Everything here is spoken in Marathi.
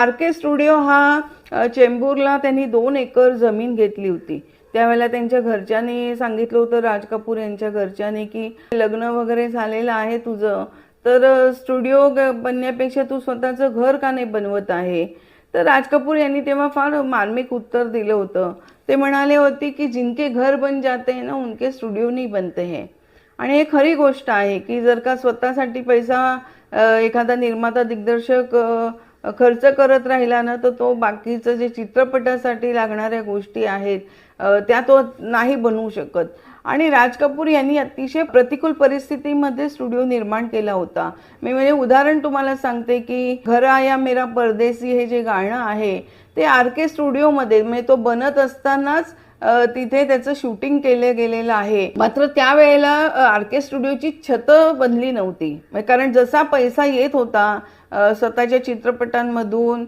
आर के स्टुडिओ हा चेंबूरला त्यांनी दोन एकर जमीन घेतली होती. त्यावेळेला त्यांच्या घरच्यांनी सांगितलं होतं राज कपूर यांच्या घरच्यांनी की लग्न वगैरे झालेलं आहे तुझं तर स्टुडिओ बनण्यापेक्षा तू स्वतःचं घर का नाही बनवत आहे? तर राज कपूर यांनी तेव्हा फार मार्मिक उत्तर दिलं होतं. ते म्हणाले होते की जिनके घर बन जाते हैं ना उनके स्टुडिओ नाही बनते हे. आणि हे खरी गोष्ट आहे की जर का स्वतःसाठी पैसा एखादा निर्माता दिग्दर्शक खर्च करत राहिला ना तर तो बाकीचं जे चित्रपटासाठी लागणाऱ्या गोष्टी आहेत त्या तो नाही बनवू शकत. आणि राज कपूर यांनी अतिशय प्रतिकूल परिस्थितीमध्ये स्टुडिओ निर्माण केला होता. मी म्हणजे उदाहरण तुम्हाला सांगते की घर आया मेरा परदेसी हे जे गाणं आहे ते आर के स्टुडिओमध्ये म्हणजे तो बनत असतानाच तिथे त्याचं शूटिंग केलं गेलेलं आहे. मात्र त्यावेळेला आर के स्टुडिओची छत बनली नव्हती. म्हणजे कारण जसा पैसा येत होता स्वतःच्या चित्रपटांमधून